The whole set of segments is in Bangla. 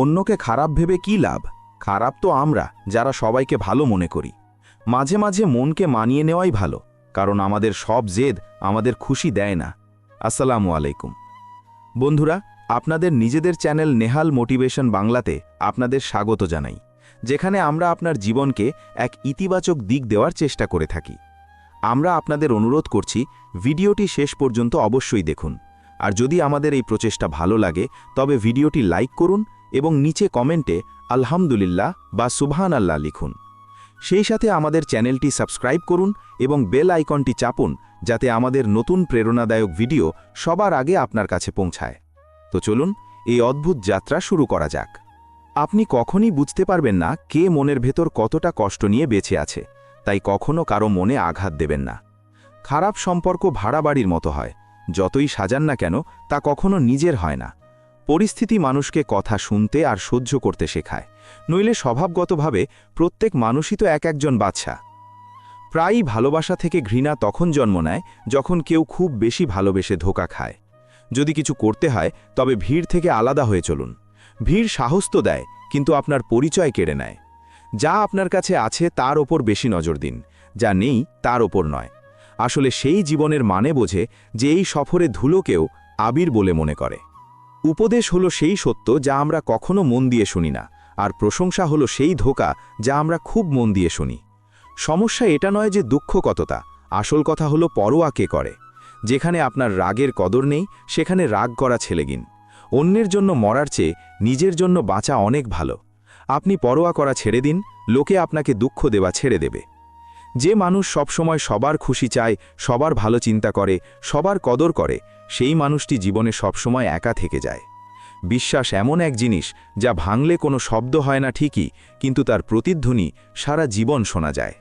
অন্যকে খারাপ ভেবে কি লাভ? খারাপ তো আমরা, যারা সবাইকে ভালো মনে করি। মাঝে মাঝে মনকে মানিয়ে নেওয়াই ভালো, কারণ আমাদের সব জেদ আমাদের খুশি দেয় না। আসসালামু আলাইকুম। বন্ধুরা, আপনাদের নিজেদের চ্যানেল নেহাল মোটিভেশন বাংলাতে আপনাদের স্বাগত জানাই, যেখানে আমরা আপনার জীবনকে এক ইতিবাচক দিক দেওয়ার চেষ্টা করে থাকি। আমরা আপনাদের অনুরোধ করছি, ভিডিওটি শেষ পর্যন্ত অবশ্যই দেখুন। আর যদি আমাদের এই প্রচেষ্টা ভালো লাগে, তবে ভিডিওটি লাইক করুন এবং নিচে কমেন্টে আলহামদুলিল্লাহ বা সুবহান আল্লাহ লিখুন। সেই সাথে আমাদের চ্যানেলটি সাবস্ক্রাইব করুন এবং বেল আইকনটি চাপুন যাতে আমাদের নতুন প্রেরণাদায়ক ভিডিও সবার আগে আপনার কাছে পৌঁছায়। তো চলুন, এই অদ্ভুত যাত্রা শুরু করা যাক। আপনি কখনই বুঝতে পারবেন না কে মনের ভেতর কতটা কষ্ট নিয়ে বেঁচে আছে, তাই কখনো কারও মনে আঘাত দেবেন না। খারাপ সম্পর্ক ভাড়া বাড়ির মতো হয়, যতই সাজান না কেন তা কখনো নিজের হয় না। পরিস্থিতি মানুষকে কথা শুনতে আর সহ্য করতে শেখায়। নইলে স্বভাবগতভাবে প্রত্যেক মানুষই তো এক একজন বাচ্চা প্রায়ই ভালোবাসা থেকে ঘৃণা তখন জন্ম নেয় যখন কেউ খুব বেশি ভালোবেসে ধোকা খায়। যদি কিছু করতে হয়, তবে ভিড় থেকে আলাদা হয়ে চলুন। ভিড় সাহস তো দেয়, কিন্তু আপনার পরিচয় কেড়ে নেয়। যা আপনার কাছে আছে, তার ওপর বেশি নজর দিন। যা নেই, তার ওপর নয়। আসলে সেই জীবনের মানে বোঝে যে এই সফরে ধুলোকেও আবির বলে মনে করে। উপদেশ হলো সেই সত্য যা আমরা কখনো মন দিয়ে শুনি না, আর প্রশংসা হলো সেই ধোকা যা আমরা খুব মন দিয়ে শুনি। সমস্যা এটা নয় যে দুঃখ কতটা আসল কথা হলো পরোয়া কে করে। যেখানে আপনার রাগের কদর নেই, সেখানে রাগ করা ছেলেগিন। অন্যের জন্য মরার চেয়ে নিজের জন্য বাঁচা অনেক ভালো। আপনি পরোয়া করা ছেড়ে দিন, লোকে আপনাকে দুঃখ দেওয়া ছেড়ে দেবে। যে মানুষ সবসময় সবার খুশি চায়, সবার ভালো চিন্তা করে, সবার কদর করে, সেই মানুষটি জীবনে সবসময় একা থেকে যায়। বিশ্বাস এমন এক জিনিস, যা ভাঙলে কোনো শব্দ হয় না ঠিকই, কিন্তু তার প্রতিধ্বনি সারা জীবন শোনা যায়।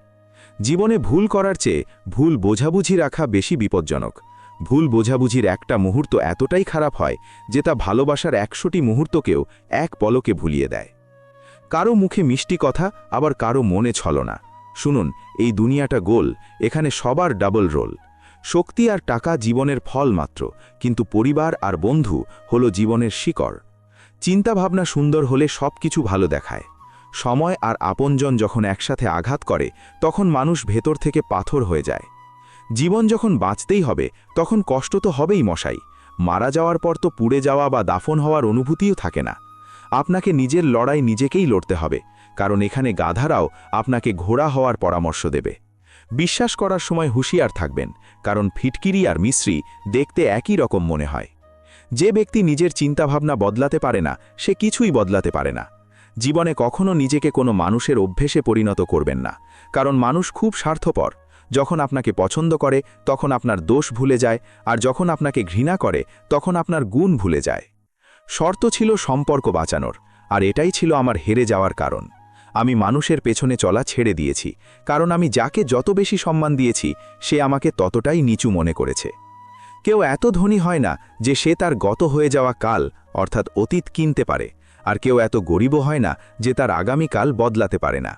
জীবনে ভুল করার চেয়ে ভুল বোঝাবুঝি রাখা বেশি বিপজ্জনক। ভুল বোঝাবুঝির একটা মুহূর্ত এতটাই খারাপ হয়, যে তা ভালোবাসার একশোটি মুহূর্তকেও এক পলকে ভুলিয়ে দেয়। কারও মুখে মিষ্টি কথা, আবার কারও মনে ছলনা। শুনুন, এই দুনিয়াটা গোল, এখানে সবার ডাবল রোল। শক্তি আর টাকা জীবনের ফল মাত্র, কিন্তু পরিবার আর বন্ধু হলো জীবনের শিকড়। চিন্তাভাবনা সুন্দর হলে সব কিছু ভালো দেখায়। সময় আর আপনজন যখন একসাথে আঘাত করে, তখন মানুষ ভেতর থেকে পাথর হয়ে যায়। জীবন যখন বাঁচতেই হবে, তখন কষ্ট তো হবেই মশাই। মারা যাওয়ার পর তো পুড়ে যাওয়া বা দাফন হওয়ার অনুভূতিও থাকে না। আপনাকে নিজের লড়াই নিজেকেই লড়তে হবে। কারণ এখানে গাধারাও আপনাকে ঘোড়া হওয়ার পরামর্শ দেবে। বিশ্বাস করার সময় হুঁশিয়ার থাকবেন, কারণ ফিটকিরি আর মিশ্রি দেখতে একই রকম মনে হয়। যে ব্যক্তি নিজের চিন্তাভাবনা বদলাতে পারে না, সে কিছুই বদলাতে পারে না। জীবনে কখনো নিজেকে কোনো মানুষের অভ্যেসে পরিণত করবেন না, কারণ মানুষ খুব স্বার্থপর। যখন আপনাকে পছন্দ করে, তখন আপনার দোষ ভুলে যায়, আর যখন আপনাকে ঘৃণা করে, তখন আপনার গুণ ভুলে যায়। শর্ত ছিল সম্পর্ক বাঁচানোর, আর এটাই ছিল আমার হেরে যাওয়ার কারণ। আমি মানুষের পেছনে চলা ছেড়ে দিয়েছি, কারণ আমি যাকে যত বেশি সম্মান দিয়েছি, সে আমাকে ততটাই নিচু মনে করেছে। কেউ এত ধনী হয় না যে সে তার গত হয়ে যাওয়া কাল, অর্থাৎ অতীত কিনতে পারে, আর কেউ এত গরিবও হয় না যে তার আগামীকাল বদলাতে পারে না।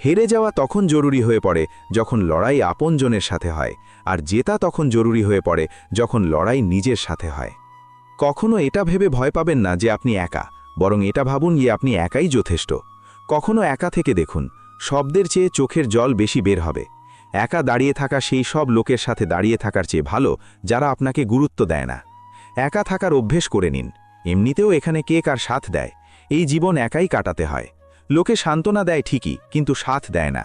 হেরে যাওয়া তখন জরুরি হয়ে পড়ে যখন লড়াই আপনজনের সাথে হয়, আর জেতা তখন জরুরি হয়ে পড়ে যখন লড়াই নিজের সাথে হয়। কখনো এটা ভেবে ভয় পাবেন না যে আপনি একা, বরং এটা ভাবুন যে আপনি একাই যথেষ্ট। কখনো একা থেকে দেখুন, শব্দের চেয়ে চোখের জল বেশি বের হবে। একা দাঁড়িয়ে থাকা সেই সব লোকের সাথে দাঁড়িয়ে থাকার চেয়ে ভালো, যারা আপনাকে গুরুত্ব দেয় না। একা থাকার অভ্যেস করে নিন, এমনিতেও এখানে কে কার সাথ দেয়? এই জীবন একাই কাটাতে হয়। লোকে সান্ত্বনা দেয় ঠিকই, কিন্তু সাথ দেয় না।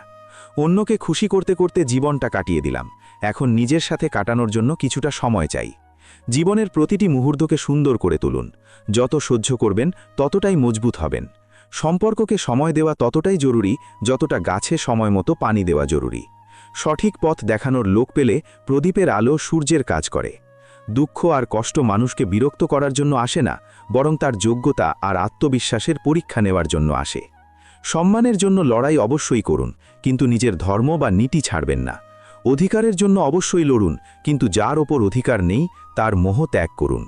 অন্যকে খুশি করতে করতে জীবনটা কাটিয়ে দিলাম। এখন নিজের সাথে কাটানোর জন্য কিছুটা সময় চাই। জীবনের প্রতিটি মুহূর্তকে সুন্দর করে তুলুন। যত সহ্য করবেন, ততটাই মজবুত হবেন। সম্পর্ককে সময় দেওয়া ততটাই জরুরি যতটা গাছে সময় মতো পানি দেওয়া জরুরি। সঠিক পথ দেখানোর লোক পেলে প্রদীপের আলো সূর্যের কাজ করে। দুঃখ আর কষ্ট মানুষকে বিরক্ত করার জন্য আসে না, বরং তার যোগ্যতা আর আত্মবিশ্বাসের পরীক্ষা নেওয়ার জন্য আসে। সম্মানের জন্য লড়াই অবশ্যই করুন, কিন্তু নিজের ধর্ম বা নীতি ছাড়বেন না। অধিকারের জন্য অবশ্যই লড়ুন, কিন্তু যার ওপর অধিকার নেই, তার মোহ ত্যাগ করুন।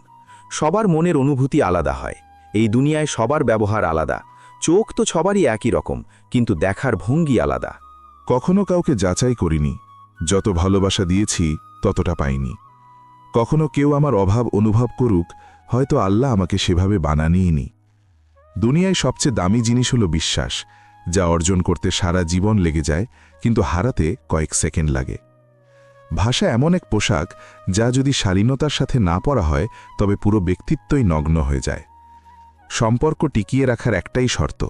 সবার মনের অনুভূতি আলাদা হয়। এই দুনিয়ায় সবার ব্যবহার আলাদা। চোখ তো সবারই একই রকম, কিন্তু দেখার ভঙ্গি আলাদা। কখনো কাউকে যাচাই করিনি। যত ভালোবাসা দিয়েছি, ততটা পাইনি। কখনো কেউ আমার অভাব অনুভব করুক, হয়তো আল্লাহ আমাকে সেভাবে বানানিইনি। দুনিয়ায় সবচেয়ে দামি জিনিস হলো বিশ্বাস, যা অর্জন করতে সারা জীবন লেগে যায়, কিন্তু হারাতে কয়েক সেকেন্ড লাগে। ভাষা এমন এক পোশাক, যা যদি শালীনতার সাথে না পরা হয়, তবে পুরো ব্যক্তিত্বই নগ্ন হয়ে যায়। সম্পর্ক টিকিয়ে রাখার একটাই শর্ত,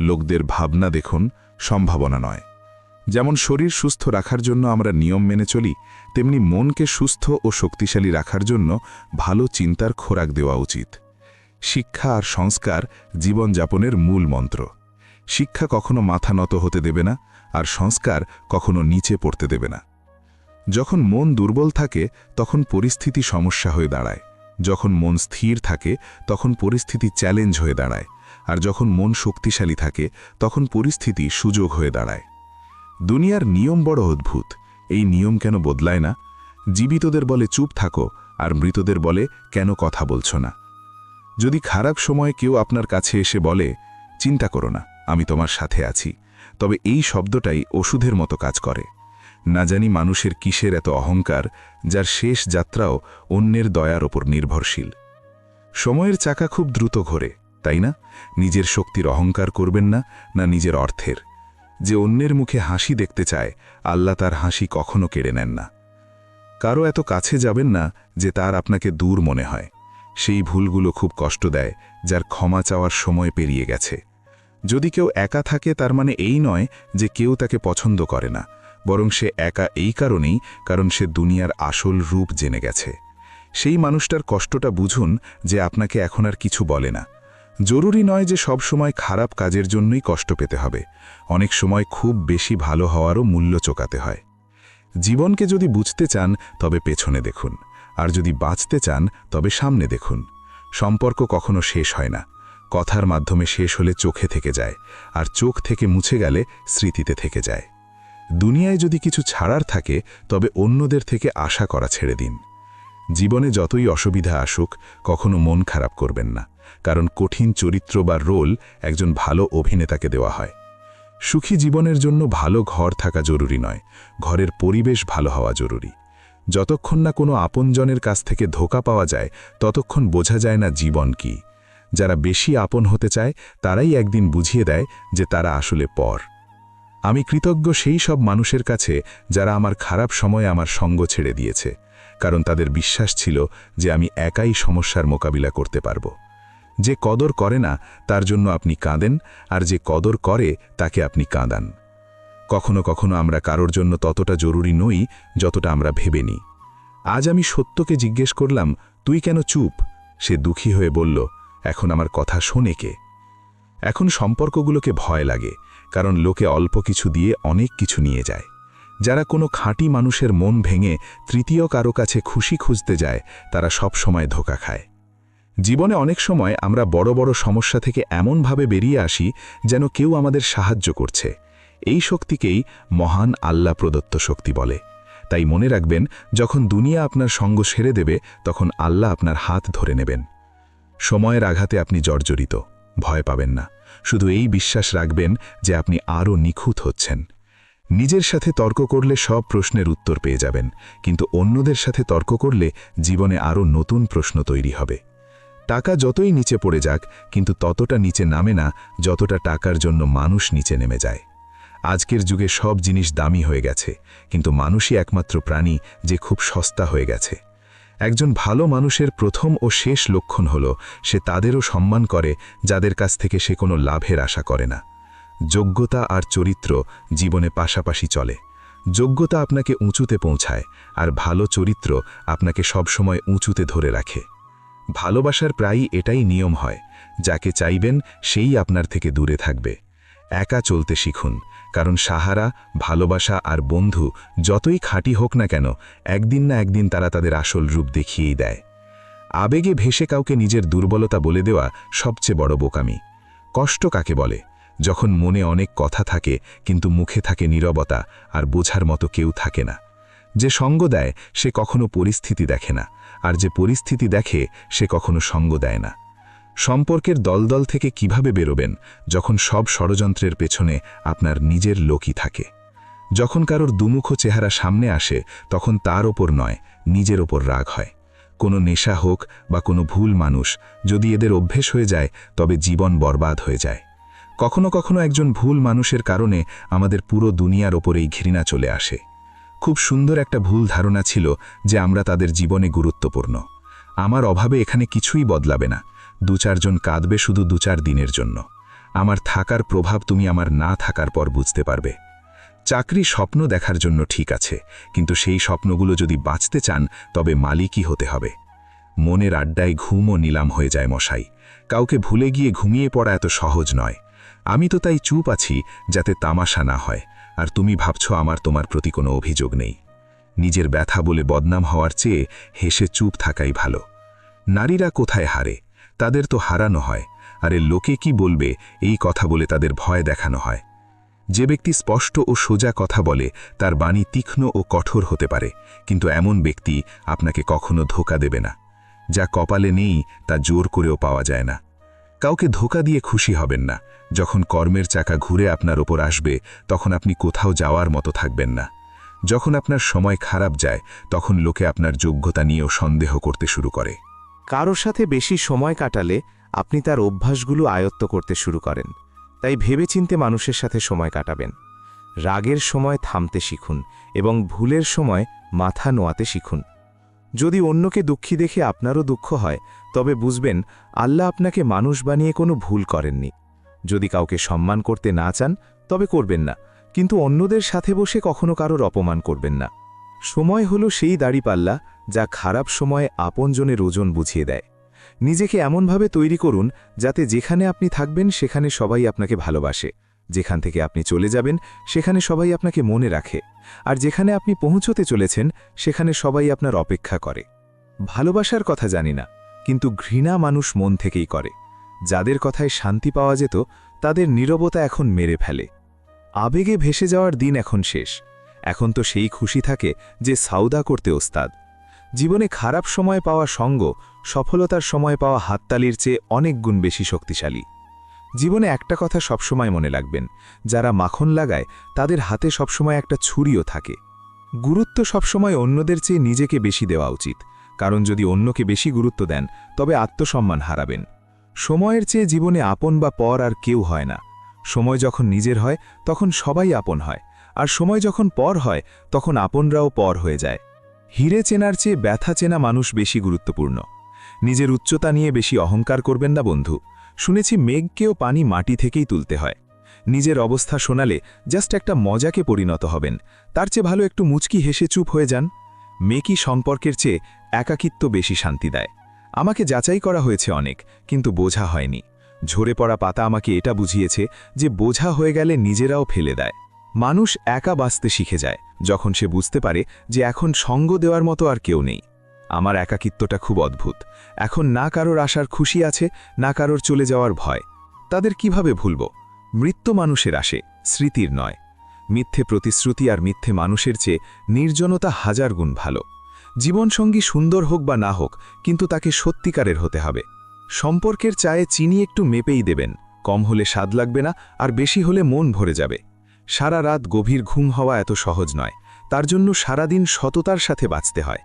লোকদের ভাবনা দেখুন সম্ভাবনা নয়। যেমন শরীর সুস্থ রাখার জন্য আমরা নিয়ম মেনে চলি, তেমনি মনকে সুস্থ ও শক্তিশালী রাখার জন্য ভালো চিন্তার খোরাক দেওয়া উচিত। শিক্ষা আর সংস্কার জীবনযাপনের মূল মন্ত্র। শিক্ষা কখনো মাথা নত হতে দেবে না, আর সংস্কার কখনো নিচে পড়তে দেবে না। যখন মন দুর্বল থাকে, তখন পরিস্থিতি সমস্যা হয়ে দাঁড়ায়। যখন মন স্থির থাকে, তখন পরিস্থিতি চ্যালেঞ্জ হয়ে দাঁড়ায়। আর যখন মন শক্তিশালী থাকে, তখন পরিস্থিতি সুযোগ হয়ে দাঁড়ায়। দুনিয়ার নিয়ম বড় অদ্ভুত। এই নিয়ম কেন বদলায় না? জীবিতদের বলে চুপ থাকো, আর মৃতদের বলে কেন কথা বলছো না? যদি খারাপ সময়ে কেউ আপনার কাছে এসে বলে, চিন্তা করো না, আমি তোমার সাথে আছি, তবে এই শব্দটাই ওষুধের মতো কাজ করে। না জানি মানুষের কিসের এত অহংকার, যার শেষ যাত্রাও অন্যের দয়ার ওপর নির্ভরশীল। সময়ের চাকা খুব দ্রুত ঘোরে, তাই না? নিজের শক্তির অহংকার করবেন না না নিজের অর্থের। যে অন্যের মুখে হাসি দেখতে চায়, আল্লাহ তার হাসি কখনো কেড়ে নেন না। কারও এত কাছে যাবেন না যে তার আপনাকে দূর মনে হয়। সেই ভুলগুলো খুব কষ্ট দেয়, যার ক্ষমা চাওয়ার সময় পেরিয়ে গেছে। যদি কেউ একা থাকে, তার মানে এই নয় যে কেউ তাকে পছন্দ করে না। বরং সে একা এই কারণেই, কারণ সে দুনিয়ার আসল রূপ জেনে গেছে। সেই মানুষটার কষ্টটা বুঝুন যে আপনাকে এখন আর কিছু বলে না। জরুরি নয় যে সব সময় খারাপ কাজের জন্যই কষ্ট পেতে হবে। অনেক সময় খুব বেশি ভালো হওয়ারও মূল্য চোকাতে হয়। জীবনকে যদি বুঝতে চান, তবে পেছনে দেখুন। আর যদি বাঁচতে চান, তবে সামনে দেখুন। সম্পর্ক কখনো শেষ হয় না। কথার মাধ্যমে শেষ হলে চোখে থেকে যায়। আর চোখ থেকে মুছে গেলে স্মৃতিতে থেকে যায়। দুনিয়ায় যদি কিছু ছাড়ার থাকে, তবে অন্যদের থেকে আশা করা ছেড়ে দিন। জীবনে যতই অসুবিধা আসুক, কখনো মন খারাপ করবেন না, কারণ কঠিন চরিত্র বা রোল একজন ভালো অভিনেতাকে দেওয়া হয়। সুখী জীবনের জন্য ভালো ঘর থাকা জরুরি নয়, ঘরের পরিবেশ ভালো হওয়া জরুরি। যতক্ষণ না কোনো আপনজনের কাছ থেকে ধোকা পাওয়া যায়, ততক্ষণ বোঝা যায় না জীবন কি। যারা বেশি আপন হতে চায়, তারাই একদিন বুঝিয়ে দেয় যে তারা আসলে পর। আমি কৃতজ্ঞ সেই সব মানুষের কাছে যারা আমার খারাপ সময়ে আমার সঙ্গ ছেড়ে দিয়েছে, কারণ তাদের বিশ্বাস ছিল যে আমি একাই সমস্যার মোকাবিলা করতে পারব। যে কদর করে না, তার জন্য আপনি কাঁদেন, আর যে কদর করে, তাকে আপনি কাঁদান। কখনো কখনো আমরা কারোর জন্য ততটা জরুরি নই, যতটা আমরা ভেবে নিই। আজ আমি সত্যকে জিজ্ঞেস করলাম, তুই কেন চুপ? সে দুঃখী হয়ে বলল, এখন আমার কথা শোনে কে? এখন সম্পর্কগুলোকে ভয় লাগে। কারণ লোকে অল্প কিছু দিয়ে অনেক কিছু নিয়ে যায়। যারা কোনো খাঁটি মানুষের মন ভেঙে তৃতীয় কারও কাছে খুশি খুঁজতে যায়, তারা সব সময় ধোকা খায়। জীবনে অনেক সময় আমরা বড় বড় সমস্যা থেকে এমনভাবে বেরিয়ে আসি যেন কেউ আমাদের সাহায্য করছে। এই শক্তিকেই মহান আল্লাহ প্রদত্ত শক্তি বলে। তাই মনে রাখবেন, যখন দুনিয়া আপনার সঙ্গ সেরে দেবে, তখন আল্লাহ আপনার হাত ধরে নেবেন। সময়ের আঘাতে আপনি জর্জরিত, ভয় পাবেন না। শুধু এই বিশ্বাস রাখবেন যে আপনি আরও নিখুঁত হচ্ছেন। নিজের সাথে তর্ক করলে সব প্রশ্নের উত্তর পেয়ে যাবেন, কিন্তু অন্যদের সাথে তর্ক করলে জীবনে আরও নতুন প্রশ্ন তৈরি হবে। টাকা যতই নিচে পড়ে যাক, কিন্তু ততটা নিচে নামে না যতটা টাকার জন্য মানুষ নিচে নেমে যায়। আজকের যুগে সব জিনিস দামি হয়ে গেছে, কিন্তু মানুষই একমাত্র প্রাণী যে খুব সস্তা হয়ে গেছে। একজন ভালো মানুষের প্রথম ও শেষ লক্ষণ হল, সে তাদেরও সম্মান করে, যাদের কাছ থেকে সে কোনো লাভের আশা করে না। যোগ্যতা আর চরিত্র জীবনে পাশাপাশি চলে। যোগ্যতা আপনাকে উঁচুতে পৌঁছায়, আর ভালো চরিত্র আপনাকে সবসময় উঁচুতে ধরে রাখে। ভালোবাসার প্রায়ই এটাই নিয়ম হয়, যাকে চাইবেন সেই আপনার থেকে দূরে থাকবে। একা চলতে শিখুন কারণ সাহারা, ভালোবাসা আর বন্ধু যতই খাঁটি হোক না কেন, একদিন না একদিন তারা তাদের আসল রূপ দেখিয়েই দেয়। আবেগে ভেসে কাউকে নিজের দুর্বলতা বলে দেওয়া সবচেয়ে বড় বোকামি। কষ্ট কাকে বলে? যখন মনে অনেক কথা থাকে, কিন্তু মুখে থাকে নীরবতা আর বোঝার মতো কেউ থাকে না। যে সঙ্গ দেয়, সে কখনো পরিস্থিতি দেখে না, আর যে পরিস্থিতি দেখে, সে কখনো সঙ্গ দেয় না। সম্পর্কের দলদল থেকে কীভাবে বেরোবেন যখন সব ষড়যন্ত্রের পেছনে আপনার নিজের লোকই থাকে? যখন কারোর দুমুখ চেহারা সামনে আসে, তখন তার ওপর নয়, নিজের ওপর রাগ হয়। কোনো নেশা হোক বা কোনো ভুল মানুষ, যদি এদের অভ্যেস হয়ে যায়, তবে জীবন বরবাদ হয়ে যায়। কখনো কখনো একজন ভুল মানুষের কারণে আমাদের পুরো দুনিয়ার ওপরেই ঘৃণা চলে আসে। খুব সুন্দর একটা ভুল ধারণা ছিল যে আমরা তাদের জীবনে গুরুত্বপূর্ণ। আমার অভাবে এখানে কিছুই বদলাবে না। দু চারজন কাঁদবে শুধু দু চার দিনের জন্য। আমার থাকার প্রভাব তুমি আমার না থাকার পর বুঝতে পারবে। চাকরি স্বপ্ন দেখার জন্য ঠিক আছে, কিন্তু সেই স্বপ্নগুলো যদি বাঁচতে চান, তবে মালিকই হতে হবে। মনের আড্ডায় ঘুমও নিলাম হয়ে যায় মশাই। কাউকে ভুলে গিয়ে ঘুমিয়ে পড়া এত সহজ নয়। আমি তো তাই চুপ আছি, যাতে তামাশা না হয়, আর তুমি ভাবছ আমার তোমার প্রতি কোনো অভিযোগ নেই। নিজের ব্যথা বলে বদনাম হওয়ার চেয়ে হেসে চুপ থাকাই ভালো। নারীরা কোথায় হারে? তাদের তো হারানো হয়, আরে লোকে কি বলবে, এই কথা বলে তাদের ভয় দেখানো হয়। যে ব্যক্তি স্পষ্ট ও সোজা কথা বলে, তার বাণী তীক্ষ্ণ ও কঠোর হতে পারে, কিন্তু এমন ব্যক্তি আপনাকে কখনো ধোকা দেবে না। যা কপালে নেই, তা জোর করেও পাওয়া যায় না। কাউকে ধোকা দিয়ে খুশি হবেন না। যখন কর্মের চাকা ঘুরে আপনার ওপর আসবে, তখন আপনি কোথাও যাওয়ার মতো থাকবেন না। যখন আপনার সময় খারাপ যায়, তখন লোকে আপনার যোগ্যতা নিয়েও সন্দেহ করতে শুরু করে। কারোর সাথে বেশি সময় কাটালে আপনি তার অভ্যাসগুলো আয়ত্ত করতে শুরু করেন। তাই ভেবেচিন্তে মানুষের সাথে সময় কাটাবেন। রাগের সময় থামতে শিখুন এবং ভুলের সময় মাথা নোয়াতে শিখুন। যদি অন্যকে দুঃখী দেখে আপনারও দুঃখ হয়, তবে বুঝবেন আল্লাহ আপনাকে মানুষ বানিয়ে কোনো ভুল করেননি। যদি কাউকে সম্মান করতে না চান, তবে করবেন না। কিন্তু অন্যদের সাথে বসে কখনো কারোর অপমান করবেন না। সময় হলো সেই দাড়িপাল্লা যা খারাপ সময়ে আপনজনের ওজন বুঝিয়ে দেয়। নিজেকে এমনভাবে তৈরি করুন যাতে যেখানে আপনি থাকবেন সেখানে সবাই আপনাকে ভালোবাসে। যেখান থেকে আপনি চলে যাবেন সেখানে সবাই আপনাকে মনে রাখে। আর যেখানে আপনি পৌঁছতে চলেছেন সেখানে সবাই আপনার অপেক্ষা করে। ভালোবাসার কথা জানি না, কিন্তু ঘৃণা মানুষ মন থেকেই করে। যাদের কথায় শান্তি পাওয়া যেত, তাদের নীরবতা এখন মেরে ফেলে। আবেগে ভেসে যাওয়ার দিন এখন শেষ। এখন তো সেই খুশি থাকে যে সাউদা করতে ওস্তাদ। জীবনে খারাপ সময় পাওয়া সঙ্গ, সফলতার সময় পাওয়া হাততালির চেয়ে অনেক গুণ বেশি শক্তিশালী। জীবনে একটা কথা সবসময় মনে রাখবেন, যারা মাখন লাগায়, তাদের হাতে সবসময় একটা ছুরিও থাকে। গুরুত্ব সবসময় অন্যদের চেয়ে নিজেকে বেশি দেওয়া উচিত, কারণ যদি অন্যকে বেশি গুরুত্ব দেন, তবে আত্মসম্মান হারাবেন। সময়ের চেয়ে জীবনে আপন বা পর আর কেউ হয় না। সময় যখন নিজের হয়, তখন সবাই আপন হয়, আর সময় যখন পর হয়, তখন আপনরাও পর হয়ে যায়। হিরে চেনার চেয়ে ব্যথা চেনা মানুষ বেশি গুরুত্বপূর্ণ। নিজের উচ্চতা নিয়ে বেশি অহংকার করবেন না, বন্ধু। শুনেছি মেঘকেও পানি মাটি থেকেই তুলতে হয়। নিজের অবস্থা শোনালে জাস্ট একটা মজাকে পরিণত হবেন। তার চেয়ে ভালো একটু মুচকি হেসে চুপ হয়ে যান। মেকি সম্পর্কের চেয়ে একাকিত্ব বেশি শান্তি দেয়। আমাকে যাচাই করা হয়েছে অনেক, কিন্তু বোঝা হয়নি। ঝরে পড়া পাতা আমাকে এটা বুঝিয়েছে যে বোঝা হয়ে গেলে নিজেরাও ফেলে দেয়। মানুষ একা বাঁচতে শিখে যায়, যখন সে বুঝতে পারে যে এখন সঙ্গ দেওয়ার মতো আর কেউ নেই। আমার একাকিত্বটা খুব অদ্ভুত। এখন না কারোর আসার খুশি আছে, না কারোর চলে যাওয়ার ভয়। তাদের কীভাবে ভুলব? মৃত্যু মানুষের আসে, স্মৃতির নয়। মিথ্যে প্রতিশ্রুতি আর মিথ্যে মানুষের চেয়ে নির্জনতা হাজার গুণ ভালো। জীবনসঙ্গী সুন্দর হোক বা না হোক, কিন্তু তাকে সত্যিকারের হতে হবে। সম্পর্কের চায়ে চিনি একটু মেপেই দেবেন। কম হলে স্বাদ লাগবে না, আর বেশি হলে মন ভরে যাবে। সারা রাত গভীর ঘুম হওয়া এত সহজ নয়। তার জন্য সারাদিন সততার সাথে বাঁচতে হয়।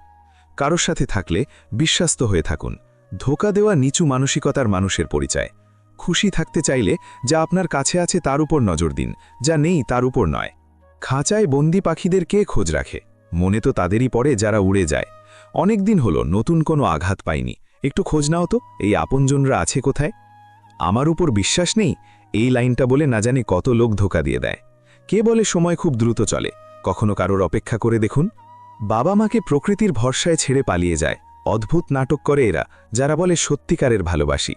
কারোর সাথে থাকলে বিশ্বাস্ত হয়ে থাকুন। ধোকা দেওয়া নিচু মানসিকতার মানুষের পরিচয়। খুশি থাকতে চাইলে যা আপনার কাছে আছে তার উপর নজর দিন, যা নেই তার উপর নয়। খাঁচায় বন্দি পাখিদের কে খোঁজ রাখে? মনে তো তাদেরই পড়ে যারা উড়ে যায়। অনেক দিন হলো নতুন কোনো আঘাত পাইনি। একটু খোঁজ নাও তো, এই আপনজনরা আছে কোথায়? আমার উপর বিশ্বাস নেই? এই লাইনটা বলে না জানি কত লোক ধোকা দিয়ে দেয়। কে বলে সময় খুব দ্রুত চলে? কখনো কারোর অপেক্ষা করে দেখুন? বাবা মাকে প্রকৃতির ভরসায় ছেড়ে পালিয়ে যায়। অদ্ভুত নাটক করে এরা, যারা বলে সত্যিকারের ভালোবাসি।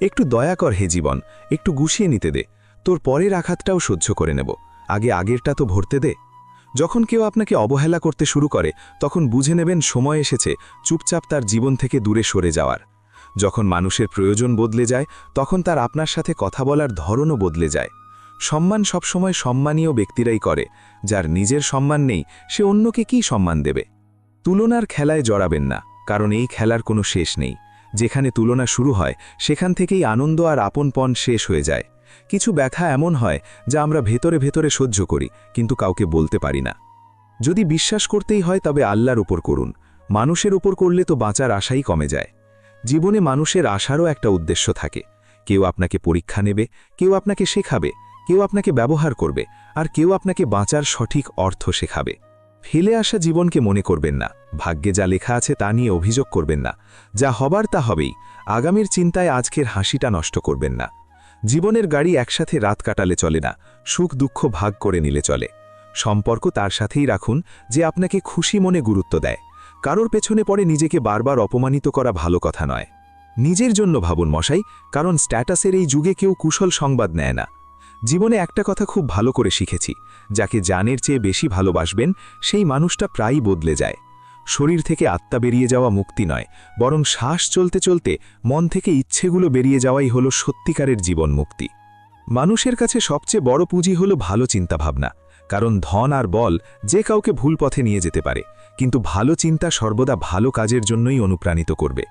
একটু দয়া কর হে জীবন, একটু গুছিয়ে নিতে দে। তোর পরের আঘাতটাও সহ্য করে নেব। আগে আগেরটা তো ভরতে দে। যখন কেউ আপনাকে অবহেলা করতে শুরু করে, তখন বুঝে নেবেন সময় এসেছে চুপচাপ তার জীবন থেকে দূরে সরে যাওয়ার। যখন মানুষের প্রয়োজন বদলে যায়, তখন তার আপনার সাথে কথা বলার ধরনও বদলে যায়। সম্মান সবসময় সম্মানীয় ব্যক্তিরাই করে, যার নিজের সম্মান নেই, সে অন্যকে কি সম্মান দেবে? তুলনার খেলায় জড়াবেন না, কারণ এই খেলার কোনো শেষ নেই। যেখানে তুলনা শুরু হয়, সেখান থেকেই আনন্দ আর আপনপন শেষ হয়ে যায়। কিছু ব্যথা এমন হয়, যা আমরা ভেতরে ভেতরে সহ্য করি, কিন্তু কাউকে বলতে পারি না। যদি বিশ্বাস করতেই হয়, তবে আল্লাহর উপর করুন। মানুষের উপর করলে তো বাঁচার আশাই কমে যায়। জীবনে মানুষের আশারও একটা উদ্দেশ্য থাকে। কেউ আপনাকে পরীক্ষা নেবে, কেউ আপনাকে শেখাবে কেউ আপনাকে ব্যবহার করবে, আর কেউ আপনাকে বাঁচার সঠিক অর্থ শেখাবে। ফেলে আসা জীবনকে মনে করবেন না, ভাগ্যে যা লেখা আছে তা নিয়ে অভিযোগ করবেন না, যা হবার তা হবেই, আগামীর চিন্তায় আজকের হাসিটা নষ্ট করবেন না। জীবনের গাড়ি একসাথে রাত কাটালে চলে না, সুখ দুঃখ ভাগ করে নিলে চলে। সম্পর্ক তার সাথেই রাখুন, যে আপনাকে খুশি মনে গুরুত্ব দেয়। কারোর পেছনে পড়ে নিজেকে বারবার অপমানিত করা ভালো কথা নয়। নিজের জন্য ভাবুন মশাই, কারণ স্ট্যাটাসের এই যুগে কেউ কুশল সংবাদ নেয় না। জীবনে একটা কথা খুব ভালো করে শিখেছি, যাকে জানের চেয়ে বেশি ভালোবাসবেন, সেই মানুষটা প্রায়ই বদলে যায়। শরীর থেকে আত্মা বেরিয়ে যাওয়া মুক্তি নয়, বরং শ্বাস চলতে চলতে মন থেকে ইচ্ছেগুলো বেরিয়ে যাওয়াই হলো সত্যিকারের জীবন মুক্তি। মানুষের কাছে সবচেয়ে বড় পুঁজি হলো ভালো চিন্তাভাবনা, কারণ ধন আর বল যে কাউকে ভুল পথে নিয়ে যেতে পারে, কিন্তু ভালো চিন্তা সর্বদা ভালো কাজের জন্যই অনুপ্রাণিত করবে।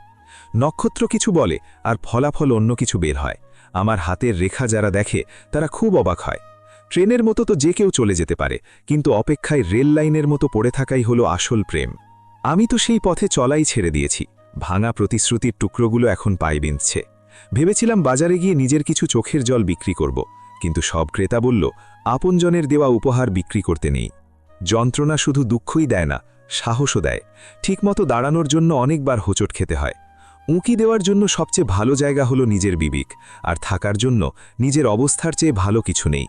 নক্ষত্র কিছু বলে আর ফলাফল অন্য কিছু বের হয়। আমার হাতের রেখা যারা দেখে, তারা খুব অবাক হয়। ট্রেনের মতো তো যে কেউ চলে যেতে পারে, কিন্তু অপেক্ষায় রেল লাইনের মতো পড়ে থাকাই হলো আসল প্রেম। আমি তো সেই পথে চলাই ছেড়ে দিয়েছি। ভাঙা প্রতিশ্রুতির টুকরোগুলো এখন পায়ে বিঁধছে। ভেবেছিলাম বাজারে গিয়ে নিজের কিছু চোখের জল বিক্রি করব, কিন্তু সব ক্রেতা বলল, আপনজনের দেওয়া উপহার বিক্রি করতে নেই। যন্ত্রণা শুধু দুঃখই দেয় না, সাহসও দেয়। ঠিকমতো দাঁড়ানোর জন্য অনেকবার হোঁচট খেতে হয়। উঁকি দেওয়ার জন্য সবচেয়ে ভালো জায়গা হলো নিজের বিবেক, আর থাকার জন্য নিজের অবস্থার চেয়ে ভালো কিছু নেই।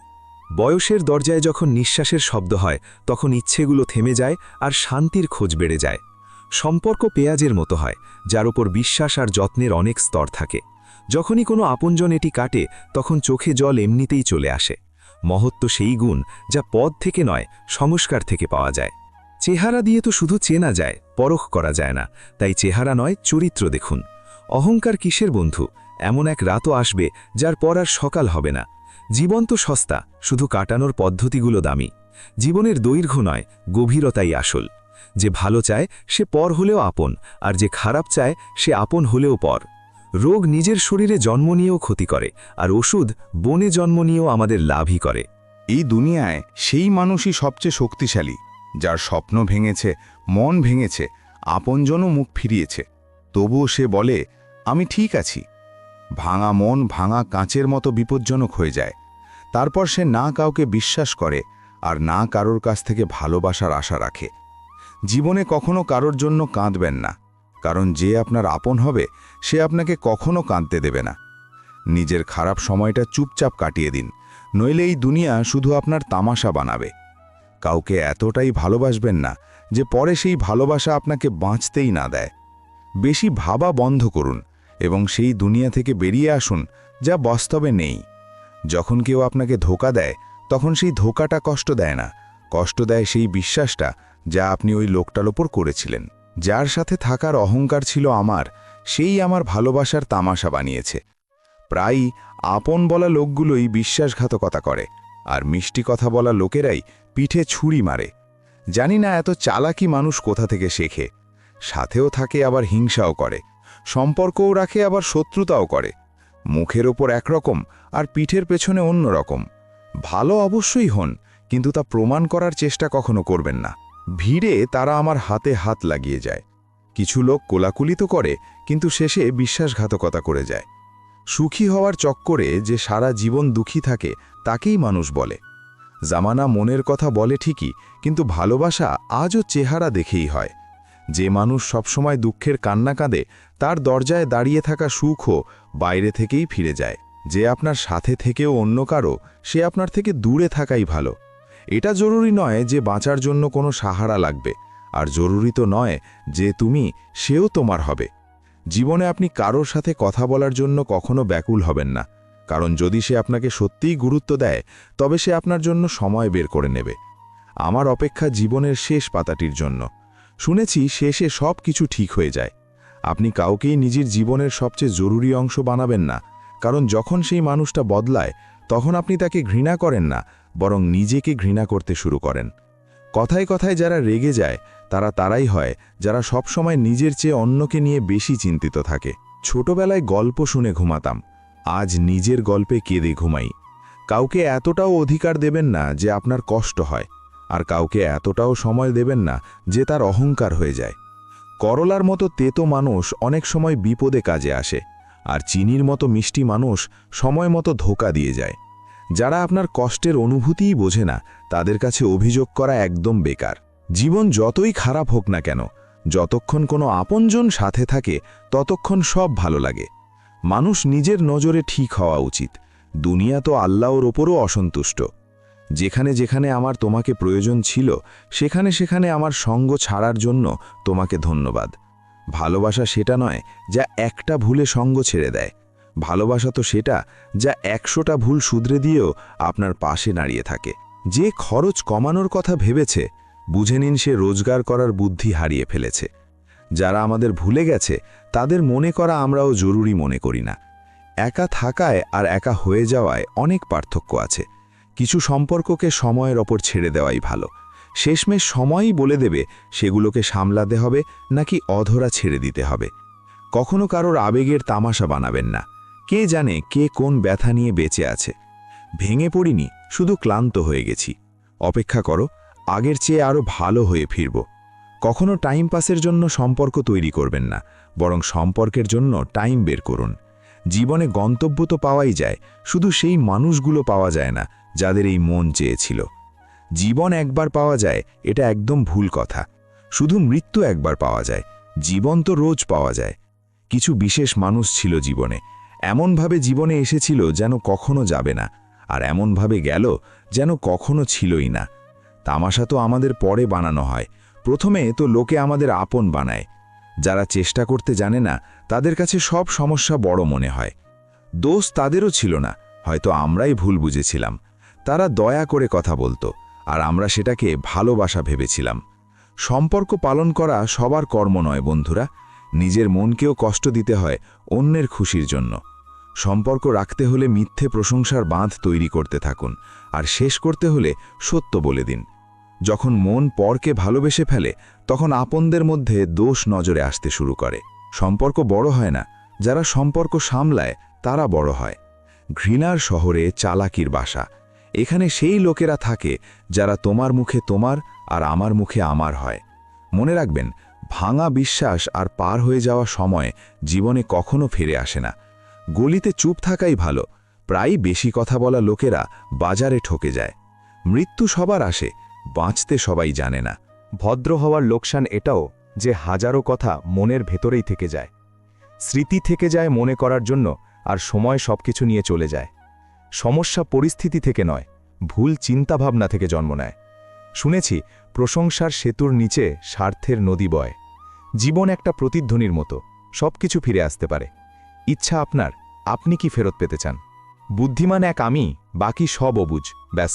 বয়সের দরজায় যখন নিঃশ্বাসের শব্দ হয়, তখন ইচ্ছেগুলো থেমে যায় আর শান্তির খোঁজ বেড়ে যায়। সম্পর্ক পেঁয়াজের মতো হয়, যার উপর বিশ্বাস আর যত্নের অনেক স্তর থাকে। যখনই কোনো আপনজন এটি কাটে, তখন চোখে জল এমনিতেই চলে আসে। মহত্ব সেই গুণ, যা পদ থেকে নয়, সংস্কার থেকে পাওয়া যায়। চেহারা দিয়ে তো শুধু চেনা যায়, পরখ করা যায় না, তাই চেহারা নয়, চরিত্র দেখুন। অহংকার কিসের বন্ধু? এমন এক রাতও আসবে যার পর আর সকাল হবে না। জীবন তো সস্তা, শুধু কাটানোর পদ্ধতিগুলো দামি। জীবনের দৈর্ঘ্য নয়, গভীরতাই আসল। যে ভালো চায়, সে পর হলেও আপন, আর যে খারাপ চায়, সে আপন হলেও পর। রোগ নিজের শরীরে জন্ম নিয়েও ক্ষতি করে, আর ওষুধ বনে জন্ম নিয়েও আমাদের লাভই করে। এই দুনিয়ায় সেই মানুষই সবচেয়ে শক্তিশালী। যার স্বপ্ন ভেঙেছে, মন ভেঙেছে, আপনজনও মুখ ফিরিয়েছে। তবুও সে বলে, আমি ঠিক আছি। ভাঙা মন ভাঙা কাঁচের মতো বিপজ্জনক হয়ে যায়। তারপর সে না কাউকে বিশ্বাস করে আর না কারোর কাছ থেকে ভালোবাসার আশা রাখে। জীবনে কখনো কারোর জন্য কাঁদবেন না, কারণ যে আপনার আপন হবে, সে আপনাকে কখনো কাঁদতে দেবে না। নিজের খারাপ সময়টা চুপচাপ কাটিয়ে দিন, নইলে এই দুনিয়া শুধু আপনার তামাশা বানাবে। কাউকে এতটাই ভালোবাসবেন না যে পরে সেই ভালোবাসা আপনাকে বাঁচতেই না দেয়। বেশি ভাবা বন্ধ করুন এবং সেই দুনিয়া থেকে বেরিয়ে আসুন যা বাস্তবে নেই। যখন কেউ আপনাকে ধোকা দেয়, তখন সেই ধোকাটা কষ্ট দেয় না। কষ্ট দেয় সেই বিশ্বাসটা যা আপনি ওই লোকটার ওপর করেছিলেন। যার সাথে থাকার অহংকার ছিল আমার, সেই আমার ভালোবাসার তামাশা বানিয়েছে। প্রায়ই আপন বলা লোকগুলোই বিশ্বাসঘাতকতা করে, আর মিষ্টি কথা বলা লোকেরাই পিঠে ছুরি মারে। জানি না এত চালাকি মানুষ কোথা থেকে শেখে। সাথেও থাকে, আবার হিংসাও করে। সম্পর্কও রাখে, আবার শত্রুতাও করে। মুখের ওপর একরকম, আর পিঠের পেছনে অন্য রকম ভালো অবশ্যই হন, কিন্তু তা প্রমাণ করার চেষ্টা কখনো করবেন না। ভিড়ে তারা আমার হাতে হাত লাগিয়ে যায়। কিছু লোক কোলাকুলি তো করে, কিন্তু শেষে বিশ্বাসঘাতকতা করে যায়। সুখী হওয়ার চক্করে যে সারা জীবন দুঃখী থাকে, তাকেই মানুষ বলে। জামানা মনের কথা বলে ঠিকই, কিন্তু ভালোবাসা আজও চেহারা দেখেই হয়। যে মানুষ সবসময় দুঃখের কান্না কাঁদে, তার দরজায় দাঁড়িয়ে থাকা সুখও বাইরে থেকেই ফিরে যায়। যে আপনার সাথে থেকেও অন্য কারও, সে আপনার থেকে দূরে থাকাই ভালো। এটা জরুরি নয় যে বাঁচার জন্য কোনো সাহারা লাগবে, আর জরুরি তো নয় যে তুমি সেও তোমার হবে। জীবনে আপনি কারোর সাথে কথা বলার জন্য কখনো ব্যাকুল হবেন না। কারণ যদি সে আপনাকে সত্যিই গুরুত্ব দেয়, তবে সে আপনার জন্য সময় বের করে নেবে। আমার অপেক্ষা জীবনের শেষ পাতাটির জন্য। শুনেছি শেষে সব কিছু ঠিক হয়ে যায়। আপনি কাউকেই নিজের জীবনের সবচেয়ে জরুরি অংশ বানাবেন না, কারণ যখন সেই মানুষটা বদলায়, তখন আপনি তাকে ঘৃণা করেন না, বরং নিজেকে ঘৃণা করতে শুরু করেন। কথায় কথায় যারা রেগে যায়, তারা তারাই হয়, যারা সবসময় নিজের চেয়ে অন্যকে নিয়ে বেশি চিন্তিত থাকে। ছোটবেলায় গল্প শুনে ঘুমাতাম। আজ নিজের গল্পে কেঁদে ঘুমাই। কাউকে এতটাও অধিকার দেবেন না যে আপনার কষ্ট হয়, আর কাউকে এতটাও সময় দেবেন না যে তার অহংকার হয়ে যায়। করলার মতো তেতো মানুষ অনেক সময় বিপদে কাজে আসে, আর চিনির মতো মিষ্টি মানুষ সময় মতো ধোকা দিয়ে যায়। যারা আপনার কষ্টের অনুভূতিই বোঝে না, তাদের কাছে অভিযোগ করা একদম বেকার। জীবন যতই খারাপ হোক না কেন, যতক্ষণ কোনো আপনজন সাথে থাকে, ততক্ষণ সব ভালো লাগে। মানুষ নিজের নজরে ঠিক হওয়া উচিত। দুনিয়া তো আল্লাহর ওপরও অসন্তুষ্ট। যেখানে যেখানে আমার তোমাকে প্রয়োজন ছিল, সেখানে সেখানে আমার সঙ্গ ছাড়ার জন্য তোমাকে ধন্যবাদ। ভালোবাসা সেটা নয় যা একটা ভুলে সঙ্গ ছেড়ে দেয়। ভালোবাসা তো সেটা যা একশোটা ভুল শুধরে দিয়েও আপনার পাশে দাঁড়িয়ে থাকে। যে খরচ কমানোর কথা ভেবেছে, বুঝে নিন সে রোজগার করার বুদ্ধি হারিয়ে ফেলেছে। যারা আমাদের ভুলে গেছে, তাদের মনে করা আমরাও জরুরি মনে করি না। একা থাকায় আর একা হয়ে যাওয়ায় অনেক পার্থক্য আছে। কিছু সম্পর্ককে সময়ের ওপর ছেড়ে দেওয়াই ভালো। শেষমেশ সময়ই বলে দেবে, সেগুলোকে সামলাতে হবে, নাকি অধরা ছেড়ে দিতে হবে। কখনো কারোর আবেগের তামাশা বানাবেন না। কে জানে কে কোন ব্যথা নিয়ে বেঁচে আছে। ভেঙে পড়িনি, শুধু ক্লান্ত হয়ে গেছি। অপেক্ষা করো, আগের চেয়ে আরও ভালো হয়ে ফিরব। কখনো টাইম পাসের জন্য সম্পর্ক তৈরি করবেন না, বরং সম্পর্কের জন্য টাইম বের করুন। জীবনে গন্তব্য তো পাওয়াই যায়, শুধু সেই মানুষগুলো পাওয়া যায় না, যাদের এই মন চেয়েছিল। জীবন একবার পাওয়া যায়, এটা একদম ভুল কথা। শুধু মৃত্যু একবার পাওয়া যায়, জীবন তো রোজ পাওয়া যায়। কিছু বিশেষ মানুষ ছিল জীবনে, এমনভাবে জীবনে এসেছিল যেন কখনো যাবে না, আর এমনভাবে গেল যেন কখনো ছিলই না। তামাশা তো আমাদের পরে বানানো হয় প্রথমে তো লোকে আমাদের আপন বানায়। যারা চেষ্টা করতে জানে না, তাদের কাছে সব সমস্যা বড় মনে হয়। দোষ তাদেরও ছিল না, হয়তো আমরাই ভুল বুঝেছিলাম। তারা দয়া করে কথা বলতো, আর আমরা সেটাকে ভালোবাসা ভেবেছিলাম। সম্পর্ক পালন করা সবার কর্ম নয়, বন্ধুরা। নিজের মনকেও কষ্ট দিতে হয় অন্যের খুশির জন্য। সম্পর্ক রাখতে হলে মিথ্যে প্রশংসার বাঁধ তৈরি করতে থাকুন, আর শেষ করতে হলে সত্য বলে দিন। যখন মন পরকে ভালোবেসে ফেলে, তখন আপনদের মধ্যে দোষ নজরে আসতে শুরু করে। সম্পর্ক বড় হয় না। যারা সম্পর্ক সামলায়, তারা বড় হয়। ঘৃণার শহরে চালাকির বাসা। এখানে সেই লোকেরা থাকে, যারা তোমার মুখে তোমার আর আমার মুখে আমার হয়। মনে রাখবেন, ভাঙা বিশ্বাস আর পার হয়ে যাওয়া সময় জীবনে কখনো ফিরে আসে না। গলিতে চুপ থাকাই ভালো। প্রায় বেশি কথা বলা লোকেরা বাজারে ঠকে যায়। মৃত্যু সবার আসে। বাঁচতে সবাই জানে না। ভদ্র হওয়ার লোকসান এটাও যে হাজারো কথা মনের ভেতরেই থেকে যায়। স্মৃতি থেকে যায় মনে করার জন্য আর সময় সবকিছু নিয়ে চলে যায়। সমস্যা পরিস্থিতি থেকে নয়, ভুল চিন্তাভাবনা থেকে জন্ম নেয়। শুনেছি, প্রশংসার সেতুর নিচে স্বার্থের নদী বয়। জীবন একটা প্রতিধ্বনির মতো, সবকিছু ফিরে আসতে পারে। ইচ্ছা আপনার, আপনি কি ফেরত পেতে চান? বুদ্ধিমান এক আমি, বাকি সব অবুজ, ব্যাস।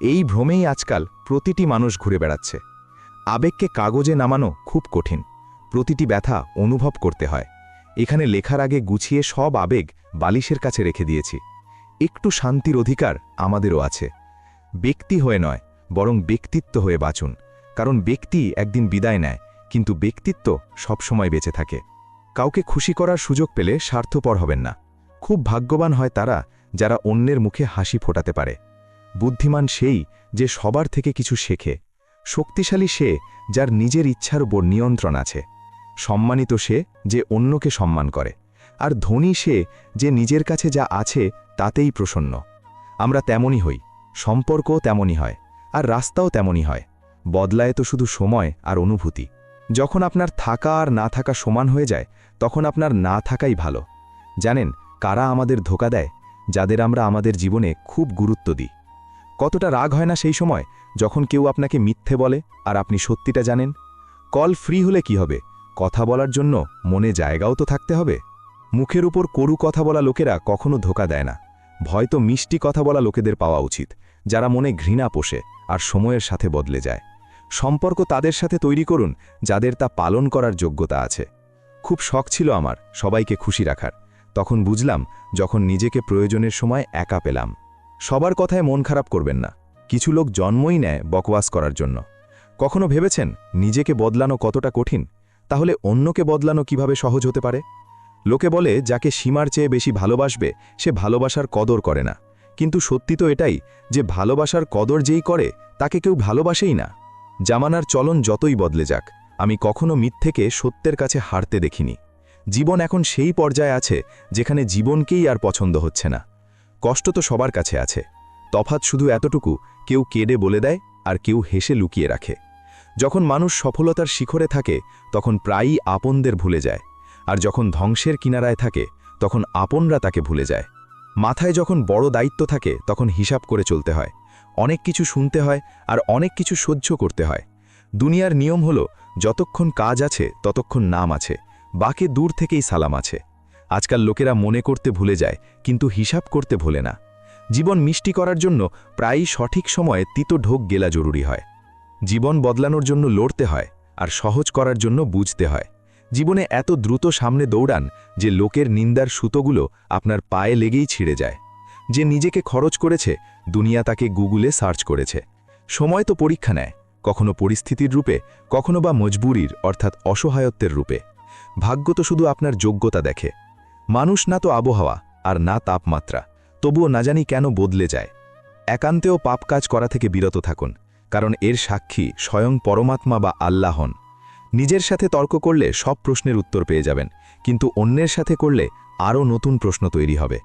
এই ভ্রমেই আজকাল প্রতিটি মানুষ ঘুরে বেড়াচ্ছে। আবেগকে কাগজে নামানো খুব কঠিন। প্রতিটি ব্যথা অনুভব করতে হয়। এখানে লেখার আগে গুছিয়ে সব আবেগ বালিশের কাছে রেখে দিয়েছি। একটু শান্তির অধিকার আমাদেরও আছে। ব্যক্তি হয়ে নয়, বরং ব্যক্তিত্ব হয়ে বাঁচুন। কারণ ব্যক্তি একদিন বিদায় নেয়, কিন্তু ব্যক্তিত্ব সবসময় বেঁচে থাকে। কাউকে খুশি করার সুযোগ পেলে স্বার্থপর হবেন না। খুব ভাগ্যবান হয় তারা, যারা অন্যের মুখে হাসি ফোটাতে পারে। বুদ্ধিমান সেই যে সবার থেকে কিছু শেখে। শক্তিশালী সে যার নিজের ইচ্ছার উপর নিয়ন্ত্রণ আছে। সম্মানিত সে যে অন্যকে সম্মান করে। আর ধনী সে যে নিজের কাছে যা আছে তাতেই প্রসন্ন। আমরা তেমনই হই, সম্পর্কও তেমনই হয়, আর রাস্তাও তেমনই হয়। বদলায় তো শুধু সময় আর অনুভূতি। যখন আপনার থাকা আর না থাকা সমান হয়ে যায়, তখন আপনার না থাকাই ভালো। জানেন, কারা আমাদের ধোকা দেয়? যাদের আমরা আমাদের জীবনে খুব গুরুত্ব দিই। কতটা রাগ হয় না সেই সময় যখন কেউ আপনাকে মিথ্যে বলে আর আপনি সত্যিটা জানেন? কল ফ্রি হলে কি হবে? কথা বলার জন্য মনে জায়গাও তো থাকতে হবে। মুখের উপর করু কথা বলা লোকেরা কখনো ধোকা দেয় না। ভয় তো মিষ্টি কথা বলা লোকেদের পাওয়া উচিত, যারা মনে ঘৃণা পোষে আর সময়ের সাথে বদলে যায়। সম্পর্ক তাদের সাথে তৈরি করুন, যাদের তা পালন করার যোগ্যতা আছে। খুব শখ ছিল আমার সবাইকে খুশি রাখার। তখন বুঝলাম, যখন নিজেকে প্রয়োজনের সময় একা পেলাম। সবার কথায় মন খারাপ করবেন না। কিছু লোক জন্মই নেয় বকওয়াস করার জন্য। কখনো ভেবেছেন নিজেকে বদলানো কতটা কঠিন? তাহলে অন্যকে বদলানো কীভাবে সহজ হতে পারে? লোকে বলে, যাকে সীমার চেয়ে বেশি ভালোবাসবে, সে ভালোবাসার কদর করে না। কিন্তু সত্যি তো এটাই যে ভালোবাসার কদর যেই করে, তাকে কেউ ভালোবাসেই না। জামানার চলন যতই বদলে যাক, আমি কখনো মিথ্যেকে সত্যের কাছে হারতে দেখিনি। জীবন এখন সেই পর্যায়ে আছে, যেখানে জীবনকেই আর পছন্দ হচ্ছে না। কষ্ট তো সবার কাছে আছে। তফাৎ শুধু এতটুকু, কেউ কেড়ে বলে দেয় আর কেউ হেসে লুকিয়ে রাখে। যখন মানুষ সফলতার শিখরে থাকে, তখন প্রায়ই আপনদের ভুলে যায়। আর যখন ধ্বংসের কিনারায় থাকে, তখন আপনরা তাকে ভুলে যায়। মাথায় যখন বড় দায়িত্ব থাকে, তখন হিসাব করে চলতে হয়। অনেক কিছু শুনতে হয় আর অনেক কিছু সহ্য করতে হয়। দুনিয়ার নিয়ম হল, যতক্ষণ কাজ আছে, ততক্ষণ নাম আছে। বাকি দূর থেকেই সালাম আছে। আজকাল লোকেরা মনে করতে ভুলে যায়, কিন্তু হিসাব করতে ভুলে না। জীবন মিষ্টি করার জন্য প্রায়ই সঠিক সময়ে তিতো ঢোক গেলা জরুরি হয়। জীবন বদলানোর জন্য লড়তে হয় আর সহজ করার জন্য বুঝতে হয়। জীবনে এত দ্রুত সামনে দৌড়ান যে লোকের নিন্দার সুতোগুলো আপনার পায়ে লেগেই ছিঁড়ে যায়। যে নিজেকে খরচ করেছে, দুনিয়া তাকে গুগলে সার্চ করেছে। সময় তো পরীক্ষা নেয়, কখনো পরিস্থিতির রূপে, কখনো বা মজবুরির, অর্থাৎ অসহায়ত্বের রূপে। ভাগ্য তো শুধু আপনার যোগ্যতা দেখে। মানুষ না তো আবহাওয়া, আর না তাপমাত্রা। তবুও না জানি কেন বদলে যায়। একান্তেও পাপ কাজ করা থেকে বিরত থাকুন, কারণ এর সাক্ষী স্বয়ং পরমাত্মা বা আল্লাহ হন। নিজের সাথে তর্ক করলে সব প্রশ্নের উত্তর পেয়ে যাবেন, কিন্তু অন্যের সাথে করলে আরও নতুন প্রশ্ন তৈরি হবে।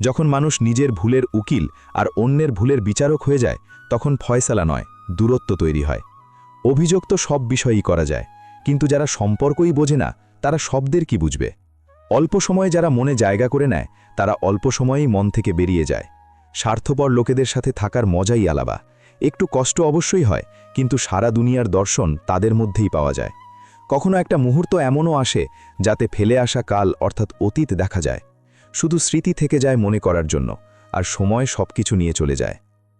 যখন মানুষ নিজের ভুলের উকিল আর অন্যের ভুলের বিচারক হয়ে যায়, তখন ফয়সালা নয়, দূরত্ব তৈরি হয়। অভিযোগ তো সব বিষয়ই করা যায়, কিন্তু যারা সম্পর্কই বোঝে না, তারা শব্দের কি বুঝবে? অল্প সময়ে যারা মনে জায়গা করে নেয়, তারা অল্প সময়েই মন থেকে বেরিয়ে যায়। স্বার্থপর লোকেদের সাথে থাকার মজাই আলাবা একটু কষ্ট অবশ্যই হয়, কিন্তু সারা দুনিয়ার দর্শন তাদের মধ্যেই পাওয়া যায়। কখনো একটা মুহূর্ত এমনও আসে, যাতে ফেলে আসা কাল অর্থাৎ অতীত দেখা যায়। শুধু স্মৃতি থেকে যায় মনে করার জন্য, আর সময় সবকিছু নিয়ে চলে যায়।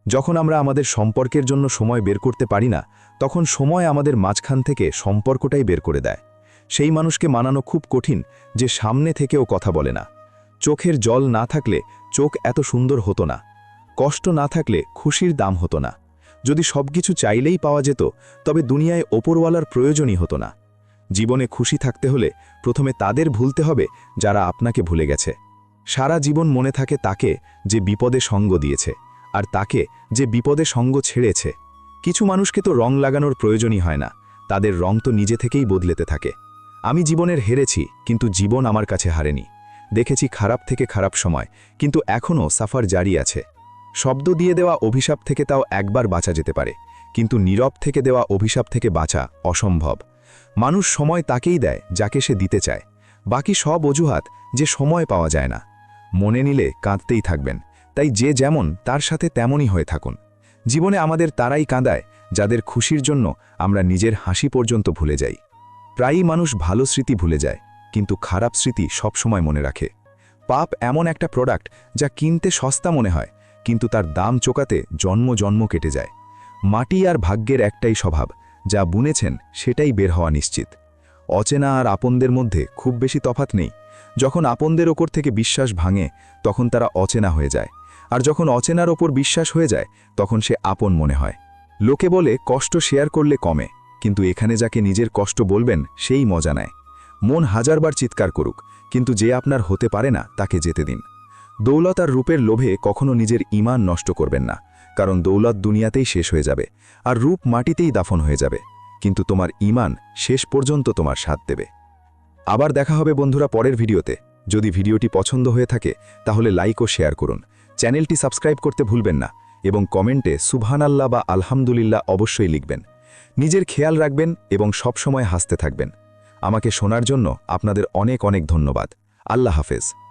যখন আমরা আমাদের সম্পর্কের জন্য সময় বের করতে পারি না, তখন সময় আমাদের মাঝখান থেকে সম্পর্কটাই বের করে দেয়। সেই মানুষকে মানানো খুব কঠিন যে সামনে থেকেও কথা বলে না। চোখের জল না থাকলে চোখ এত সুন্দর হতো না। কষ্ট না থাকলে খুশির দাম হতো না। যদি সবকিছু চাইলেই পাওয়া যেত, তবে দুনিয়ায় ওপরওয়ালার প্রয়োজনই হতো না। জীবনে খুশি থাকতে হলে প্রথমে তাদের ভুলতে হবে যারা আপনাকে ভুলে গেছে। সারা জীবন মনে থাকে তাকে যে বিপদে সঙ্গ দিয়েছে, আর তাকে যে বিপদে সঙ্গ ছেড়েছে। কিছু মানুষকে তো রং লাগানোর প্রয়োজনই হয় না, তাদের রং তো নিজে থেকেই বদলেতে থাকে। আমি জীবনের হেরেছি, কিন্তু জীবন আমার কাছে হারেনি। দেখেছি খারাপ থেকে খারাপ সময়, কিন্তু এখনও সাফার জারি আছে। শব্দ দিয়ে দেওয়া অভিশাপ থেকে তাও একবার বাঁচা যেতে পারে, কিন্তু নীরব থেকে দেওয়া অভিশাপ থেকে বাঁচা অসম্ভব। মানুষ সময় তাকেই দেয়, যাকে সে দিতে চায়। বাকি সব অজুহাত যে সময় পাওয়া যায় না। মনে নিলে কাঁদতেই থাকবেন, তাই যে যেমন তার সাথে তেমনই হয়ে থাকুন। জীবনে আমাদের তারাই কাঁদায়, যাদের খুশির জন্য আমরা নিজের হাসি পর্যন্ত ভুলে যাই। প্রায়ই মানুষ ভালো স্মৃতি ভুলে যায়, কিন্তু খারাপ স্মৃতি সবসময় মনে রাখে। পাপ এমন একটা প্রোডাক্ট যা কিনতে সস্তা মনে হয়, কিন্তু তার দাম চোকাতে জন্ম জন্ম কেটে যায়। মাটি আর ভাগ্যের একটাই স্বভাব, যা বুনেছেন সেটাই বের হওয়া নিশ্চিত। অচেনা আর আপনদের মধ্যে খুব বেশি তফাত নেই। যখন আপনদের ওপর থেকে বিশ্বাস ভাঙে, তখন তারা অচেনা হয়ে যায়। আর যখন অচেনার ওপর বিশ্বাস হয়ে যায়, তখন সে আপন মনে হয়। লোকে বলে কষ্ট শেয়ার করলে কমে। কিন্তু এখানে যাকে নিজের কষ্ট বলবেন, সেই মজা নেয়। মন হাজারবার চিৎকার করুক, কিন্তু যে আপনার হতে পারে না, তাকে যেতে দিন। দৌলত আর রূপের লোভে কখনো নিজের ইমান নষ্ট করবেন না, কারণ দৌলত দুনিয়াতেই শেষ হয়ে যাবে, আর রূপ মাটিতেই দাফন হয়ে যাবে। কিন্তু তোমার ইমান শেষ পর্যন্ত তোমার সাথ দেবে। আবার দেখা হবে বন্ধুরা পরের ভিডিওতে। যদি ভিডিওটি পছন্দ হয়ে থাকে, তাহলে লাইক ও শেয়ার করুন। চ্যানেলটি সাবস্ক্রাইব করতে ভুলবেন না, এবং কমেন্টে সুবহানাল্লাহ বা আলহামদুলিল্লাহ অবশ্যই লিখবেন। নিজের খেয়াল রাখবেন এবং সবসময় হাসতে থাকবেন। আমাকে শোনার জন্য আপনাদের অনেক অনেক ধন্যবাদ। আল্লাহ হাফেজ।